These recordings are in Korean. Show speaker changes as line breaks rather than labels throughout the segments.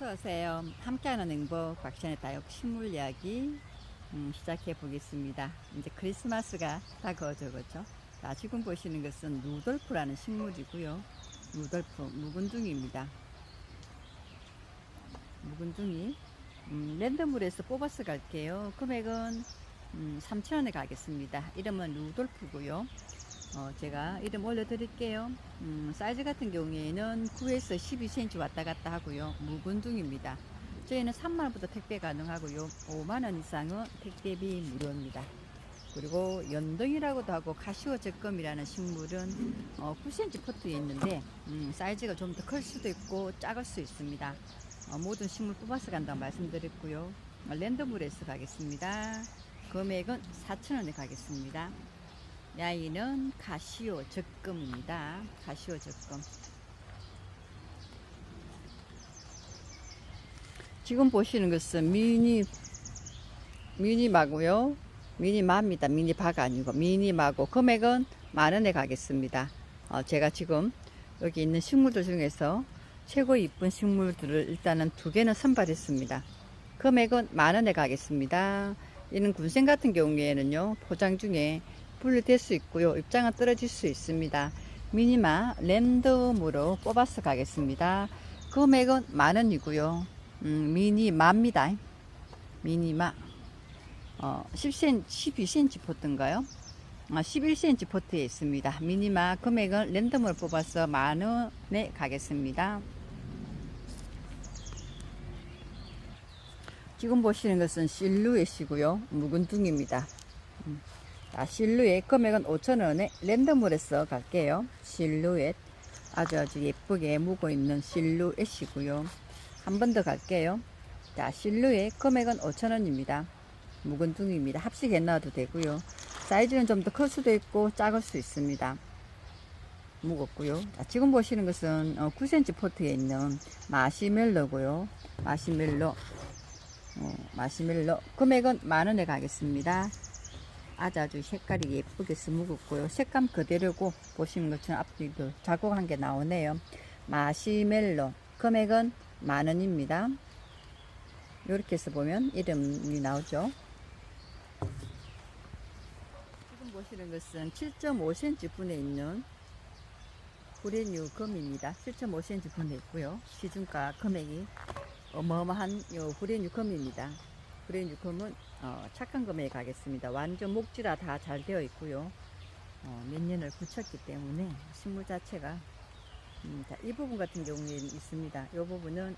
어서 오세요. 함께하는 행복 박찬의 다육 식물 이야기 음, 시작해 보겠습니다. 이제 크리스마스가 다가오죠, 그렇죠? 자, 지금 보시는 것은 루돌프라는 식물이고요. 루돌프 묵은둥이입니다. 묵은둥이 음, 랜덤물에서 뽑아서 갈게요. 금액은 음, 3,000원에 가겠습니다. 이름은 루돌프고요. 어, 제가 이름 올려드릴게요. 음, 사이즈 같은 경우에는 9에서 12cm 왔다 갔다 하고요. 묵은둥입니다. 저희는 3만원부터 택배 가능하고요. 5만원 이상은 택배비 무료입니다. 그리고 연등이라고도 하고 카시오 적금이라는 식물은 어, 9cm 포트에 있는데 음, 사이즈가 좀 더 클 수도 있고 작을 수 있습니다. 어, 모든 식물 뽑아서 간다고 말씀드렸고요. 어, 랜덤으로 해서 가겠습니다. 금액은 4,000원에 가겠습니다. 야이는 가시오 적금입니다. 가시오 적금. 지금 보시는 것은 미니 미니마고요. 미니마입니다. 미니바가 아니고 미니마고 금액은 만 원에 가겠습니다. 어, 제가 지금 여기 있는 식물들 중에서 최고 이쁜 식물들을 일단은 두 개는 선발했습니다. 금액은 만 원에 가겠습니다. 이는 군생 같은 경우에는요 포장 중에 분리될 수 있고요 입장은 떨어질 수 있습니다. 미니마 랜덤으로 뽑아서 가겠습니다. 금액은 만 원이고요. 음, 미니마입니다. 미니마 어, 10cm, 12cm 포트인가요? 어, 11cm 포트에 있습니다. 미니마 금액은 랜덤으로 뽑아서 만 원에 가겠습니다. 지금 보시는 것은 실루엣이고요. 묵은둥입니다. 음. 자, 실루엣 금액은 5,000원에 랜덤으로서 갈게요. 실루엣 아주 아주 예쁘게 묵어 있는 실루엣이고요. 한 번 더 갈게요. 자, 실루엣 금액은 5,000원입니다. 묵은둥입니다. 합식에 넣어도 되고요. 사이즈는 좀 더 클 수도 있고 작을 수 있습니다. 무겁고요. 자, 지금 보시는 것은 9cm 포트에 있는 마시멜로고요. 마시멜로 어, 마시멜로 금액은 만 원에 가겠습니다. 아주 아주 색깔이 예쁘게 스무겁고요. 색감 그대로고 보시는 것처럼 앞뒤도 자국한 게 나오네요. 마시멜로 금액은 만원입니다. 이렇게 해서 보면 이름이 나오죠. 지금 보시는 것은 7.5cm 분에 있는 브레뉴 금입니다. 7.5cm 분에 있고요. 시중가 금액이 어마어마한 요 브레뉴 금입니다. 브레뉴 금은 어, 착한 금액에 가겠습니다. 완전 목지라 다 잘 되어 있고요. 어, 몇 년을 붙였기 때문에 식물 자체가 음, 자, 이 부분 같은 경우에는 있습니다. 이 부분은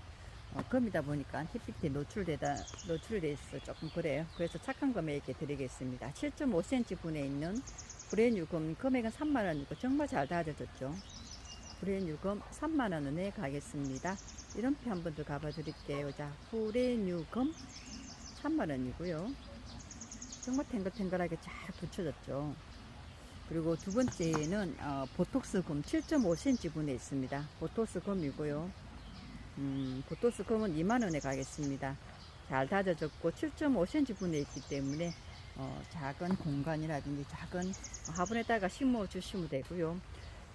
어, 금이다 보니까 햇빛에 노출되다 노출돼 있어 조금 그래요. 그래서 착한 금액에 드리겠습니다. 7.5cm 분에 있는 브레뉴 금 금액은 3만 원이고 정말 잘 다져졌죠. 브레뉴금 3만 원에 가겠습니다. 이런 표 한번 더 가봐 드릴게요. 자, 브레뉴금 3만 원이고요. 정말 탱글탱글하게 잘 붙여졌죠. 그리고 두 번째는 어, 보톡스 금 7.5cm 분에 있습니다. 보톡스 금이고요. 음, 보톡스 금은 2만 원에 가겠습니다. 잘 다져졌고 7.5cm 분에 있기 때문에 어, 작은 공간이라든지 작은 화분에다가 심어 주시면 되고요.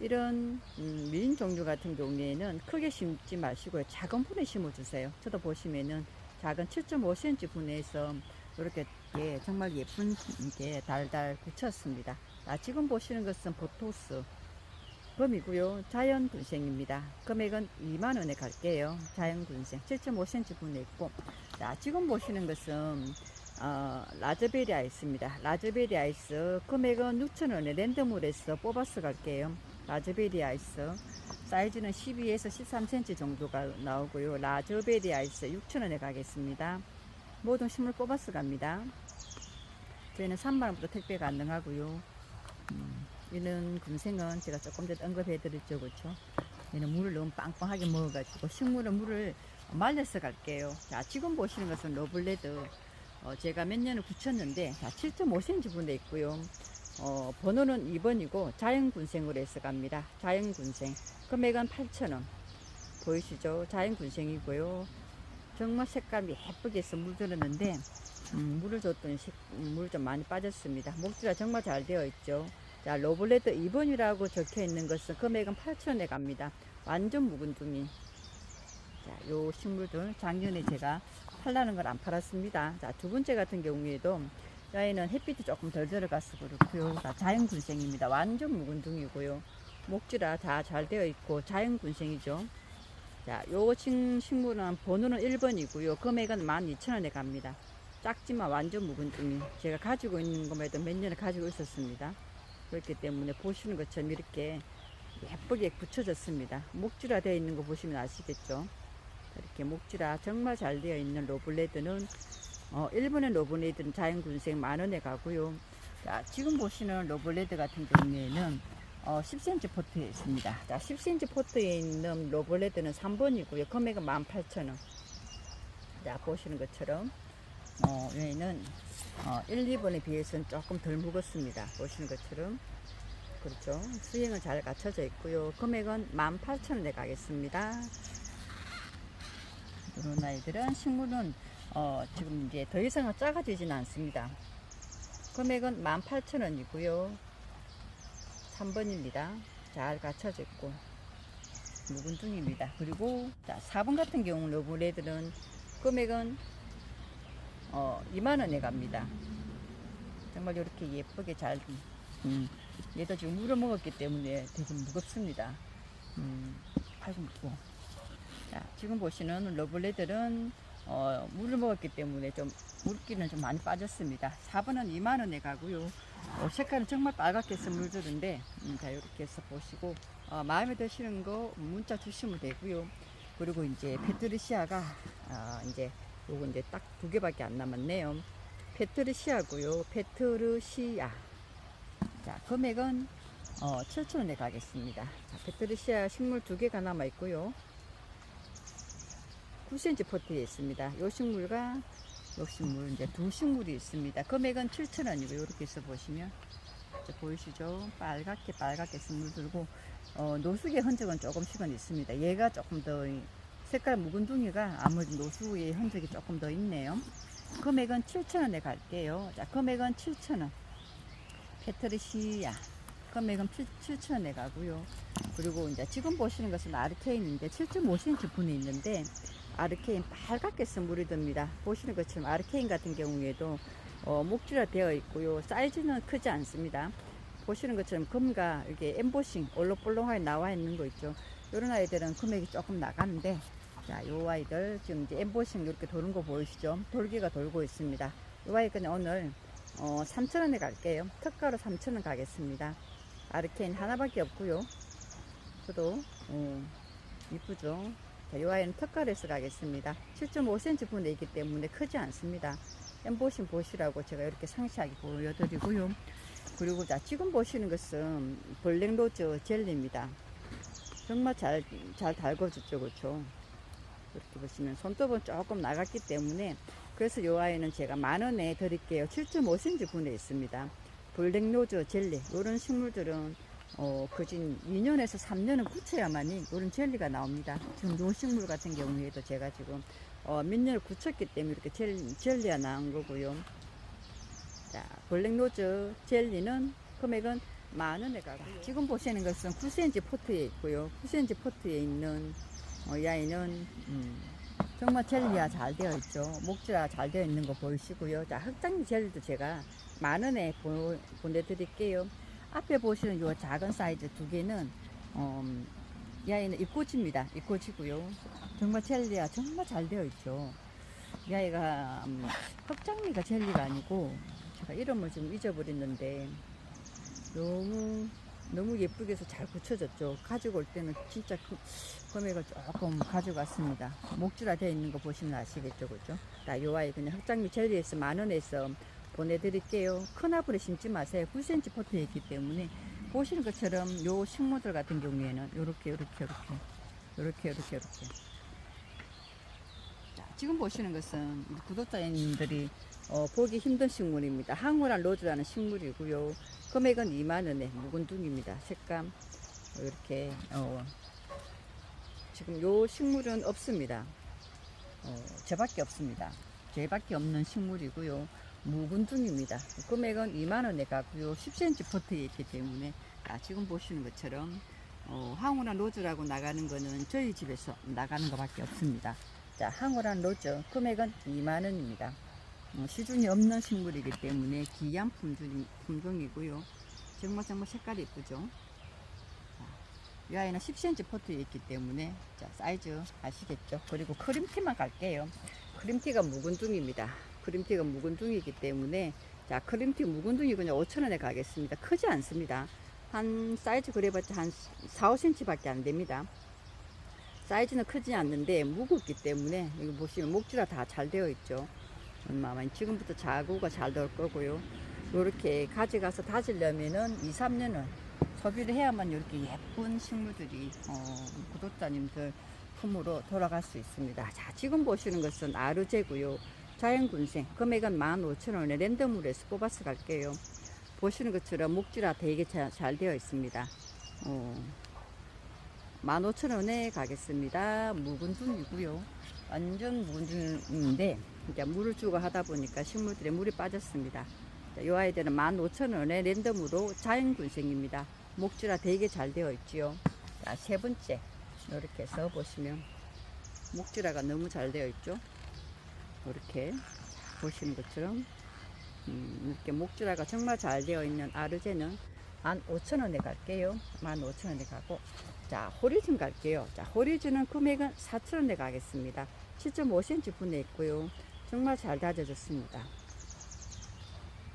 이런 음, 밀린 종류 같은 경우에는 크게 심지 마시고요. 작은 분에 심어 주세요. 저도 보시면은 작은 7.5cm 분에서 이렇게 예, 정말 예쁜 게 달달 붙였습니다. 아, 지금 보시는 것은 보토스 금이고요. 자연 군생입니다. 금액은 2만 원에 갈게요. 자연 군생 7.5cm 분에 있고 자, 지금 보시는 것은 어, 라즈베리 아이스입니다. 라즈베리 아이스 금액은 6,000원에 랜덤으로 해서 뽑아서 갈게요. 라즈베리 아이스 사이즈는 12에서 13cm 정도가 나오고요. 라즈베리 아이스 6,000원에 가겠습니다. 모든 식물 뽑아서 갑니다. 저희는 3만원부터 택배 가능하고요. 음, 이는 금생은 제가 조금 전에 언급해 드렸죠. 그렇죠? 얘는 물을 너무 빵빵하게 먹어가지고 식물은 물을 말려서 갈게요. 자, 지금 보시는 것은 러블레드. 어, 제가 몇 년을 붙였는데, 자, 7.5cm 분에 있고요. 어, 번호는 2번이고, 자연군생으로 해서 갑니다. 자연군생. 금액은 8,000원. 보이시죠? 자연군생이고요. 정말 색감이 예쁘게 해서 물들었는데, 음, 물을 줬더니 음, 물좀 많이 빠졌습니다. 목줄가 정말 잘 되어 있죠. 자, 로블레드 2번이라고 적혀 있는 것은 금액은 8,000원에 갑니다. 완전 묵은 둥이. 자, 요 식물들 작년에 제가 팔라는 걸 안 팔았습니다. 자, 두 번째 같은 경우에도 여기는 햇빛이 조금 덜 들어가서 그렇고요. 자, 자연군생입니다. 완전 묵은 둥이고요. 목지라 다 잘 되어 있고 자연군생이죠. 자, 요 식- 식물은 번호는 1번이고요. 금액은 12,000원에 갑니다. 작지만 완전 묵은 둥이. 제가 가지고 있는 것에도 몇 년을 가지고 있었습니다. 그렇기 때문에 보시는 것처럼 이렇게 예쁘게 붙여졌습니다. 목줄화 되어 있는 거 보시면 아시겠죠? 이렇게 목줄화 정말 잘 되어 있는 로블레드는 어, 일본의 로블레드는 자연군생 만원에 가고요. 자, 지금 보시는 로블레드 같은 경우에는 어, 10cm 포트에 있습니다. 자, 10cm 포트에 있는 로블레드는 3번이고요. 금액은 18,000원. 자, 보시는 것처럼 어, 얘는 어, 1, 2번에 비해서는 조금 덜 무겁습니다. 보시는 것처럼 그렇죠. 수행은 잘 갖춰져 있고요. 금액은 18,000원에 가겠습니다. 이런 아이들은 식물은 어, 지금 이제 더 이상 작아지진 않습니다. 금액은 18,000원이고요. 3번입니다. 잘 갖춰져 있고 묵은둥입니다. 그리고 자, 4번 같은 경우는 로브레들은 금액은 어, 2만원에 갑니다. 정말 이렇게 예쁘게 잘 음, 얘도 지금 물을 먹었기 때문에 되게 무겁습니다. 음, 아이고 무거워. 자, 지금 보시는 러블레들은 어, 물을 먹었기 때문에 좀 물기는 좀 많이 빠졌습니다. 4번은 2만원에 가고요. 어, 색깔은 정말 빨갛게 해서 물들은데 음, 자 이렇게 해서 보시고 어, 마음에 드시는 거 문자 주시면 되고요. 그리고 이제 페트르시아가 아, 이제 요거 이제 딱 두 개밖에 안 남았네요. 페트르시아고요. 페트르시아. 자, 금액은 어, 7,000원에 가겠습니다. 자, 페트르시아 식물 두 개가 남아 있고요. 9cm 포트에 있습니다. 요 식물과 요 식물 이제 두 식물이 있습니다. 금액은 7,000원이고 이렇게 해서 보시면 자, 보이시죠? 빨갛게 빨갛게 식물 들고 어, 노숙의 흔적은 조금씩은 있습니다. 얘가 조금 더 이- 색깔 묵은둥이가 아무래도 노숙의 흔적이 조금 더 있네요. 금액은 7,000원에 갈게요. 자, 금액은 7,000원. 페트르시아. 금액은 7,000원에 가고요. 그리고 이제 지금 보시는 것은 아르케인인데 7.5cm 분이 있는데 아르케인 빨갛게 쓴 물이 듭니다. 보시는 것처럼 아르케인 같은 경우에도 어, 목줄화 되어 있고요. 사이즈는 크지 않습니다. 보시는 것처럼 금과 이게 엠보싱 올록볼록하게 나와 있는 거 있죠. 이런 아이들은 금액이 조금 나가는데 자, 요 아이들 지금 이제 엠보싱 이렇게 도는 거 보이시죠? 돌기가 돌고 있습니다. 이 아이는 오늘 어, 3,000원에 갈게요. 특가로 3,000원 가겠습니다. 아르케인 하나밖에 없고요. 저도 어, 이쁘죠? 자, 이 아이는 특가로서 가겠습니다. 7.5cm 분에 있기 때문에 크지 않습니다. 엠보싱 보시라고 제가 이렇게 상세하게 보여드리고요. 그리고 자, 지금 보시는 것은 블랙로즈 젤리입니다. 정말 잘, 잘 달궈졌죠, 그렇죠? 이렇게 보시면 손톱은 조금 나갔기 때문에 그래서 이 아이는 제가 만 원에 드릴게요. 7.5cm 분에 있습니다. 블랙로즈 젤리 이런 식물들은 어, 그진 2년에서 3년은 굳혀야만이 이런 젤리가 나옵니다. 지금 요 식물 같은 경우에도 제가 지금 어, 몇 년을 굳혔기 때문에 이렇게 젤, 젤리가 나온 거고요. 자, 블랙로즈 젤리는 금액은 만 원에 가고요. 지금 보시는 것은 9cm 포트에 있고요. 9cm 포트에 있는 어, 이 아이는 음, 정말 젤리가 잘 되어 있죠. 목줄화 잘 되어 있는 거 보이시고요. 자, 흑장미 젤리도 제가 만 원에 보, 보내드릴게요. 앞에 보시는 요 작은 사이즈 두 개는 음, 이 아이는 입꼬치입니다. 입꼬치고요. 정말 젤리가 정말 잘 되어 있죠. 이 아이가 음, 흑장미가 젤리가 아니고 제가 이름을 좀 잊어버렸는데 너무 너무 예쁘게 해서 잘 붙여졌죠. 가지고 올 때는 진짜 그, 금액을 조금 가져갔습니다. 목줄화 되어 있는 거 보시면 아시겠죠, 그죠? 나 요 아이 그냥 흑장미 젤리에서 만 원에서 보내드릴게요. 큰 아불에 심지 마세요. 9cm 포트에 있기 때문에 보시는 것처럼 요 식물들 같은 경우에는 요렇게 요렇게 요렇게 요렇게 요렇게 자, 지금 보시는 것은 구독자님들이 어, 보기 힘든 식물입니다. 항우란 로즈라는 식물이고요. 금액은 2만원에 묵은둥입니다. 색감 이렇게 어, 지금 요 식물은 없습니다. 어, 저밖에 없습니다. 저밖에 없는 식물이고요. 묵은둥입니다. 금액은 2만원에 가고요. 10cm 포트에 있기 때문에 아, 지금 보시는 것처럼 어, 황홀한 로즈라고 나가는 거는 저희 집에서 나가는 것밖에 없습니다. 자, 황홀한 로즈 금액은 2만 원입니다. 어, 시중에 없는 식물이기 때문에 귀한 품종, 품종이고요. 정말 정말 색깔이 예쁘죠. 자, 이 아이는 10cm 포트에 있기 때문에 자, 사이즈 아시겠죠? 그리고 크림티만 갈게요. 크림티가 묵은둥입니다. 크림티가 묵은둥이기 때문에 자 크림티 묵은둥이 그냥 5천원에 가겠습니다. 크지 않습니다. 한 사이즈 그래봤자 한 4, 5cm 밖에 안 됩니다. 사이즈는 크지 않는데 무겁기 때문에 여기 보시면 목줄화 다잘 되어 있죠. 아마 지금부터 자구가 잘될 거고요. 이렇게 가져가서 다지려면은 2, 3년은 소비를 해야만 이렇게 예쁜 식물들이 어, 구독자님들 품으로 돌아갈 수 있습니다. 자, 지금 보시는 것은 아르제고요. 자연군생 금액은 15,000원에 랜덤으로 해서 뽑아서 갈게요. 보시는 것처럼 목질화 되게 자- 잘 되어 있습니다. 어, 15,000원에 가겠습니다. 묵은둥이고요. 완전 묵은둥인데 이제 물을 주고 하다 보니까 식물들에 물이 빠졌습니다. 자, 이 아이들은 15,000원에 랜덤으로 자연군생입니다. 목질화 되게 잘 되어 있지요. 자, 세 번째 이렇게 해서 보시면 목질화가 너무 잘 되어 있죠. 이렇게 보시는 것처럼 음, 이렇게 목줄화가 정말 잘 되어 있는 아르제는 15,000원에 갈게요. 15,000원에 가고 자 호리즌 갈게요. 자 호리즌은 금액은 4,000원에 가겠습니다. 7.5cm 분에 있고요. 정말 잘 다져졌습니다.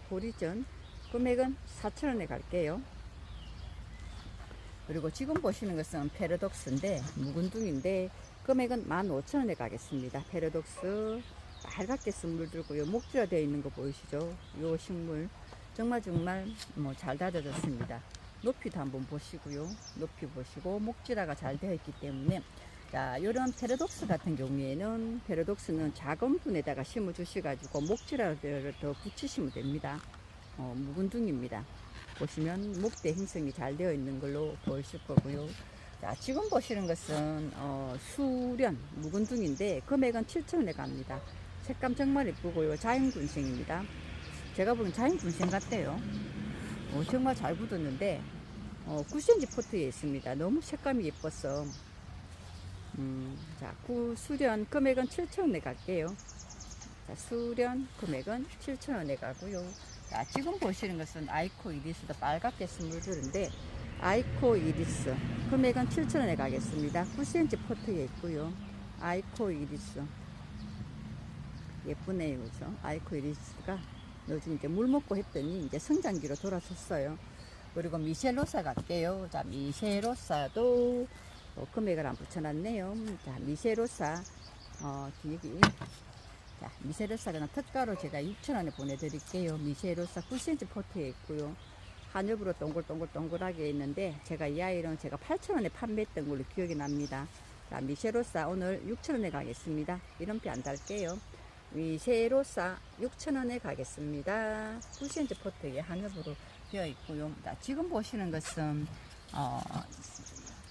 호리즌 금액은 4,000원에 갈게요. 그리고 지금 보시는 것은 페르독스인데 묵은둥인데 금액은 15,000원에 가겠습니다. 페르독스 빨갛게 쓴물 들고요. 목줄화 되어 있는 거 보이시죠? 요 식물 정말 정말 뭐 잘 다져졌습니다. 높이도 한번 보시고요. 높이 보시고 목질화가 잘 되어 있기 때문에 자, 이런 페르독스 같은 경우에는 페르독스는 작은 분에다가 심어 주셔가지고 목질화를 더 붙이시면 됩니다. 어, 묵은둥입니다. 보시면 목대 형성이 잘 되어 있는 걸로 보이실 거고요. 자, 지금 보시는 것은 어, 수련 묵은둥인데 금액은 7,000원에 갑니다. 색감 정말 예쁘고요. 자연군생입니다. 제가 보기엔 자연군생 같대요. 어, 정말 잘 굳었는데 어, 9cm 포트에 있습니다. 너무 색감이 예뻐서 음, 자, 구 수련 금액은 7,000원에 갈게요. 자, 수련 금액은 7,000원에 가고요. 자, 지금 보시는 것은 아이코 이리스도 빨갛게 스물들인데 아이코 이리스 금액은 7,000원에 가겠습니다. 9cm 포트에 있고요. 아이코 이리스 예쁘네요, 그죠? 아이코 이리스가 요즘 이제 물 먹고 했더니 이제 성장기로 돌아섰어요. 그리고 미셸로사 갈게요. 자, 미셸로사도 어, 금액을 안 붙여놨네요. 자, 미셸로사, 어, 여기. 자, 미셸로사 그냥 특가로 제가 6,000원에 보내드릴게요. 미셸로사 9cm 포트에 있고요. 한엽으로 동글동글동글하게 있는데, 제가 이 아이는 제가 8,000원에 판매했던 걸로 기억이 납니다. 자, 미셸로사 오늘 6,000원에 가겠습니다. 이름표 안 달게요. 미쉐로사 6,000원에 가겠습니다. 9cm 포트에 한엽으로 되어 있고요. 자, 지금 보시는 것은 어,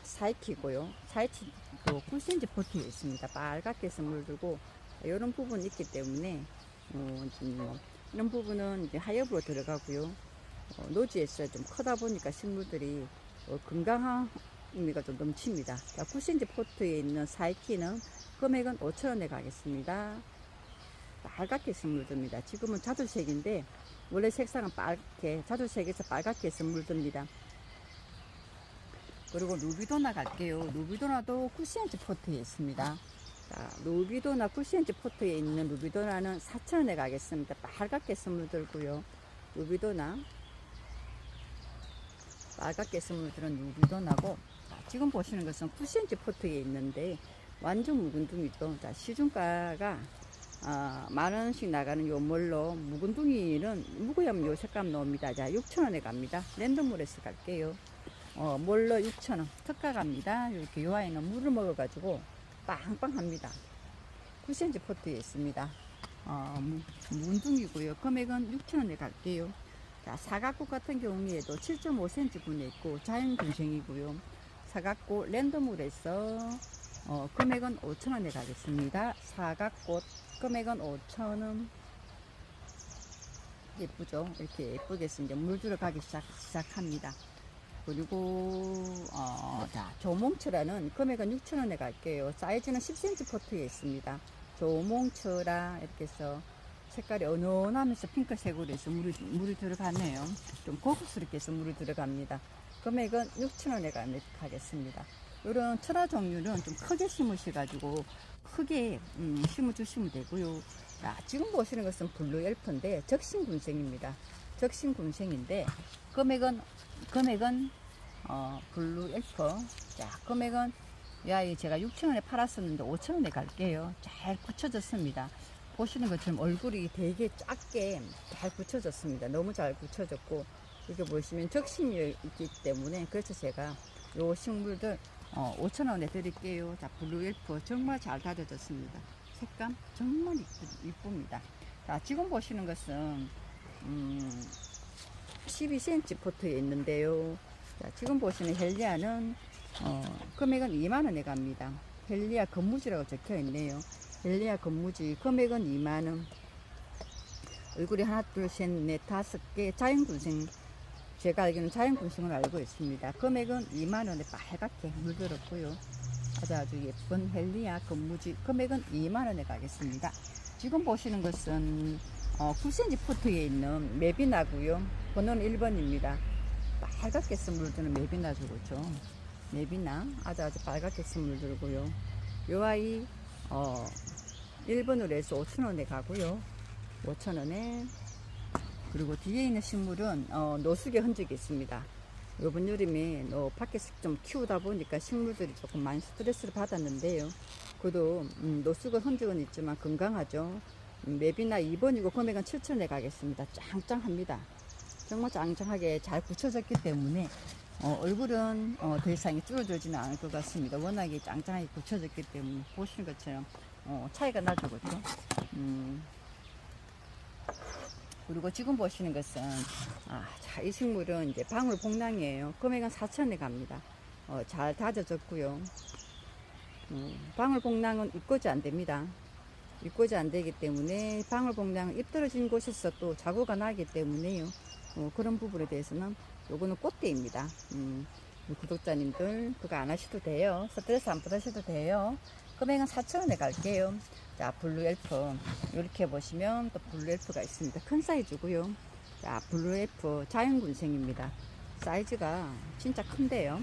사이키고요. 사이키도 9cm 포트에 있습니다. 빨갛게 해서 물들고 이런 부분이 있기 때문에 어, 좀 뭐, 이런 부분은 이제 하엽으로 들어가고요. 어, 노지에서 좀 크다 보니까 식물들이 어, 건강한 의미가 좀 넘칩니다. 자, 9cm 포트에 있는 사이키는 금액은 5,000원에 가겠습니다. 빨갛게 스물듭니다. 지금은 자두색인데 원래 색상은 빨갛게 자두색에서 빨갛게 스물듭니다. 그리고 루비도나 갈게요. 루비도나도 9cm 포트에 있습니다. 자, 루비도나 9cm 포트에 있는 루비도나는 4,000원에 가겠습니다. 빨갛게 스물들고요. 루비도나 빨갛게 스물들은 루비도나고 자, 지금 보시는 것은 9cm 포트에 있는데 완전 묵은 둥이죠. 자, 시중가가 어, 만 원씩 나가는 요 몰로 묵은둥이는 묵으면 요 색감 나옵니다. 자, 6,000원에 갑니다. 랜덤물에서 갈게요. 어, 몰로 6,000원. 특가 갑니다. 이렇게 요 아이는 물을 먹어가지고 빵빵합니다. 9cm 포트에 있습니다. 어, 무- 묵은둥이고요. 금액은 6,000원에 갈게요. 자, 사각국 같은 경우에도 7.5cm 분에 있고 자연 근생이고요. 사각국 랜덤물에서 어, 금액은 5,000원에 가겠습니다. 사각꽃 금액은 5,000원. 예쁘죠? 이렇게 예쁘게 이제 물 들어 가기 시작, 시작합니다. 그리고 어, 자 조몽철라는 금액은 6,000원에 갈게요. 사이즈는 10cm 포트에 있습니다. 조몽철라 이렇게 해서 색깔이 은은하면서 핑크색으로 해서 물이, 물이 들어가네요. 좀 고급스럽게 해서 물이 들어갑니다. 금액은 6,000원에 가겠습니다. 이런 철화 종류는 좀 크게 심으셔가지고 크게 음, 심어주시면 되고요. 자, 지금 보시는 것은 블루 엘프인데 적신군생입니다. 적신군생인데 금액은 금액은 어, 블루 엘프 자 금액은 야이 제가 6천원에 팔았었는데 5천원에 갈게요. 잘 굳혀졌습니다. 보시는 것처럼 얼굴이 되게 작게 잘 굳혀졌습니다. 너무 잘 굳혀졌고 이게 보시면 적신이 있기 때문에 그래서 제가 요 식물들 어, 5천원에 드릴게요. 자 블루 엘프 정말 잘 다져졌습니다. 색감 정말 이쁩니다. 자 지금 보시는 것은 음, 12cm 포트에 있는데요. 자, 지금 보시는 헬리아는 어, 금액은 2만원에 갑니다. 헬리아 건무지라고 적혀 있네요. 헬리아 건무지 금액은 2만원. 얼굴이 하나, 둘, 셋, 넷, 다섯 개 자연군생. 제가 알기로는 자연군생을 알고 있습니다. 금액은 2만원에 빨갛게 물들었고요. 아주 아주 예쁜 헬리아 건무지 금액은 2만원에 가겠습니다. 지금 보시는 것은 어, 9cm 포트에 있는 메비나고요. 번호는 1번입니다. 빨갛게 스물드는 메비나 주고죠. 메비나 아주 아주 빨갛게 스물들고요. 요 아이 어, 1번으로 해서 5천원에 가고요. 5천원에 그리고 뒤에 있는 식물은 어, 노숙의 흔적이 있습니다. 요번 여름에 어, 밖에서 좀 키우다 보니까 식물들이 조금 많이 스트레스를 받았는데요. 그래도 음, 노숙의 흔적은 있지만 건강하죠. 음, 맵이나 2번이고 금액은 7천원에 가겠습니다. 짱짱합니다. 정말 짱짱하게 잘 굳혀졌기 때문에 어, 얼굴은 어, 더 이상 줄어들지는 않을 것 같습니다. 워낙에 짱짱하게 굳혀졌기 때문에 보시는 것처럼 어, 차이가 나죠, 그렇죠? 음. 그리고 지금 보시는 것은 아, 자, 이 식물은 이제 방울 복랑이에요. 금액은 4천원에 갑니다. 어, 잘 다져졌고요. 음, 방울 복랑은 입고지 안 됩니다. 입고지 안 되기 때문에 방울 복랑은 잎 떨어진 곳에서 또 자구가 나기 때문에요. 어, 그런 부분에 대해서는 요거는 꽃대입니다. 음, 구독자님들 그거 안 하셔도 돼요. 스트레스 안 받으셔도 돼요. 금액은 4,000원에 갈게요. 자, 블루 엘프. 이렇게 보시면 또 블루 엘프가 있습니다. 큰 사이즈고요. 자, 블루 엘프 자연군생입니다. 사이즈가 진짜 큰데요.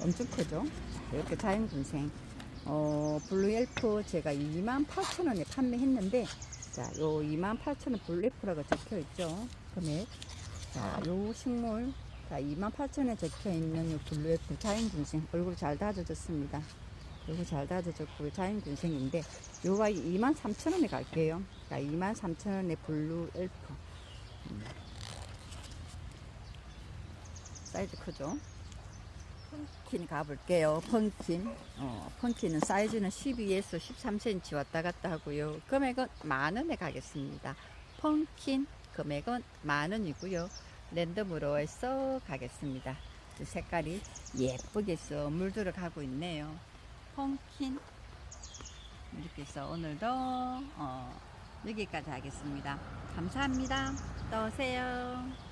엄청 크죠? 자, 이렇게 자연군생. 어, 블루 엘프 제가 28,000원에 판매했는데 자, 요 28,000원 블루 엘프라고 적혀 있죠. 금액. 자, 요 식물 자, 28,000원에 적혀 있는 요 블루 엘프 자연군생 얼굴 잘 다져졌습니다. 요거 잘 다져졌고 자연군생인데 요 아이 23,000원에 갈게요. 자, 23,000원에 블루 엘프. 음. 사이즈 크죠? 펑킨 가볼게요. 펑킨. 어, 펑킨은 사이즈는 12에서 13cm 왔다 갔다 하고요. 금액은 만 원에 가겠습니다. 펑킨 금액은 만 원이고요. 랜덤으로 해서 가겠습니다. 그 색깔이 예쁘게 해서 물들어 가고 있네요. 펑킨 이렇게 해서 오늘도 어, 여기까지 하겠습니다. 감사합니다. 또 오세요.